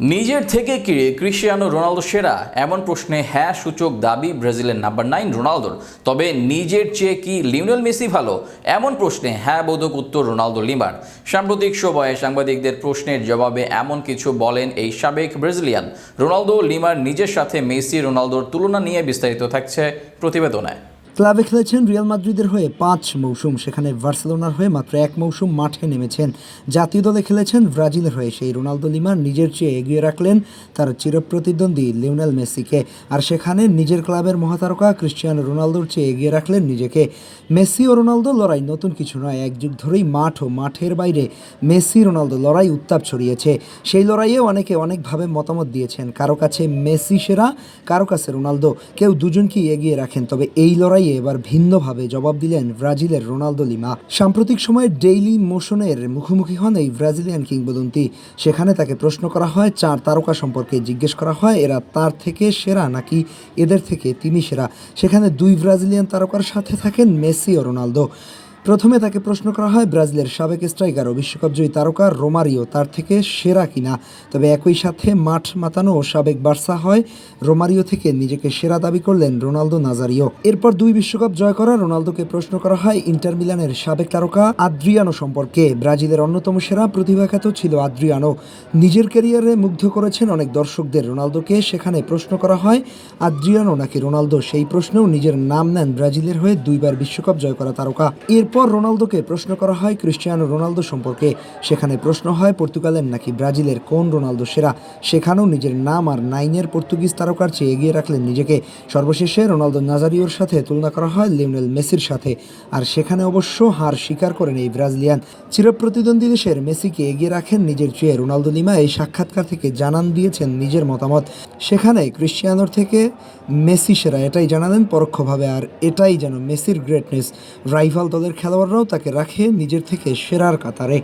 নিজের থেকে কিরে ক্রিশ্চিয়ানো রোনালদো সেরা? এমন প্রশ্নে হ্যাঁ সূচক দাবি ব্রাজিলের নাম্বার নাইন রোনালদোর। তবে নিজের চেয়ে কি লিওনেল মেসি ভালো? এমন প্রশ্নে হ্যাঁ বোধক উত্তর রোনালদো লিমার। সাম্প্রতিক সময়ে সাংবাদিকদের প্রশ্নের জবাবে এমন কিছু বলেন এই সাবেক ব্রাজিলিয়ান। রোনালদো লিমার নিজের সাথে মেসি রোনালদোর তুলনা নিয়ে বিস্তারিত থাকছে প্রতিবেদনে ক্লাবে খেলেছেন রিয়াল মাদ্রিদের হয়ে পাঁচ মৌসুম, সেখানে বার্সেলোনার হয়ে মাত্র এক মৌসুম মাঠে নেমেছেন। জাতীয় দলে খেলেছেন ব্রাজিলের হয়ে সেই রোনালদো লিমার নিজের চেয়ে এগিয়ে রাখলেন তার চিরপ্রতিদ্বন্দ্বী লিওনেল মেসিকে। আর সেখানে নিজের ক্লাবের মহাতারকা ক্রিশ্চিয়ানো রোনালদোর চেয়ে এগিয়ে রাখলেন নিজেকে। মেসি ও রোনালদো লড়াই নতুন কিছু নয়, এক যুগ ধরেই মাঠ ও মাঠের বাইরে মেসি রোনালদো লড়াই উত্তাপ ছড়িয়েছে। সেই লড়াইয়ে অনেকে অনেকভাবে মতামত দিয়েছেন, কারও কাছে মেসি সেরা, কারও কাছে রোনালদো। কেউ দুজনকেই এগিয়ে রাখেন, তবে এই লড়াইয়ে এবার ভিন্নভাবে জবাব দিলেন ব্রাজিলের রোনালদো লিমা। সাম্প্রতিক সময়ে ডেইলি মোশনের মুখোমুখি হন এই ব্রাজিলিয়ান কিংবদন্তি। সেখানে তাকে প্রশ্ন করা হয়, চার তারকা সম্পর্কে জিজ্ঞেস করা হয়, এরা তার থেকে সেরা নাকি এদের থেকে তিনি সেরা? সেখানে দুই ব্রাজিলিয়ান তারকার সাথে থাকেন মেসি ও রোনালদো। প্রথমে তাকে প্রশ্ন করা হয় ব্রাজিলের সাবেক স্ট্রাইকার ও বিশ্বকাপজয়ী তারকা রোমারিও, তার থেকে সেরা কিনা। তবে একই সাথে মাঠ মাতানো ও সাবেক বার্সা হয় রোমারিও থেকে নিজেকে সেরা দাবি করলেন রোনালদো নাজারিও। এরপর দুই বিশ্বকাপ জয় করা রোনালদোকে প্রশ্ন করা হয় ইন্টার মিলানের সাবেক তারকা আদ্রিয়ানো সম্পর্কে। ব্রাজিলের অন্যতম সেরা প্রতিভাখ্যাত ছিল আদ্রিয়ানো। নিজের ক্যারিয়ারে মুগ্ধ করেছেন অনেক দর্শকদের। রোনালদোকে সেখানে প্রশ্ন করা হয়, আদ্রিয়ানো নাকি রোনালদো? সেই প্রশ্নেও নিজের নাম নেন ব্রাজিলের হয়ে দুইবার বিশ্বকাপ জয় করা তারকা। এরপর রোনালদোকে প্রশ্ন করা হয় ক্রিশ্চিয়ানো রোনালদো সম্পর্কে। সেখানে প্রশ্ন হয় পর্তুগালের নাকি ব্রাজিলের কোন রোনালদো সেরা। সেখানেও নিজের নাম আর নাইনের পর্তুগিজ তারকার চেয়ে এগিয়ে রাখলেন নিজেকে। সর্বশেষে রোনালদো নাজারিওর সাথে তুলনা করা হয় লিওনেল মেসির সাথে। আর সেখানে অবশ্য হার স্বীকার করেন এই ব্রাজিলিয়ান। চিরপ্রতিদ্বন্দ্বী দেশের মেসিকে এগিয়ে রাখেন নিজের চেয়ে রোনালদো লিমা এই সাক্ষাৎকার থেকে জানান দিয়েছেন নিজের মতামত। সেখানে ক্রিশ্চিয়ানোর থেকে মেসি সেরা এটাই জানালেন পরোক্ষভাবে। আর এটাই যেন মেসির গ্রেটনেস রাইভাল দলের খেলোয়াড়রাও তাকে রাখে নিজের থেকে সেরার কাতারে।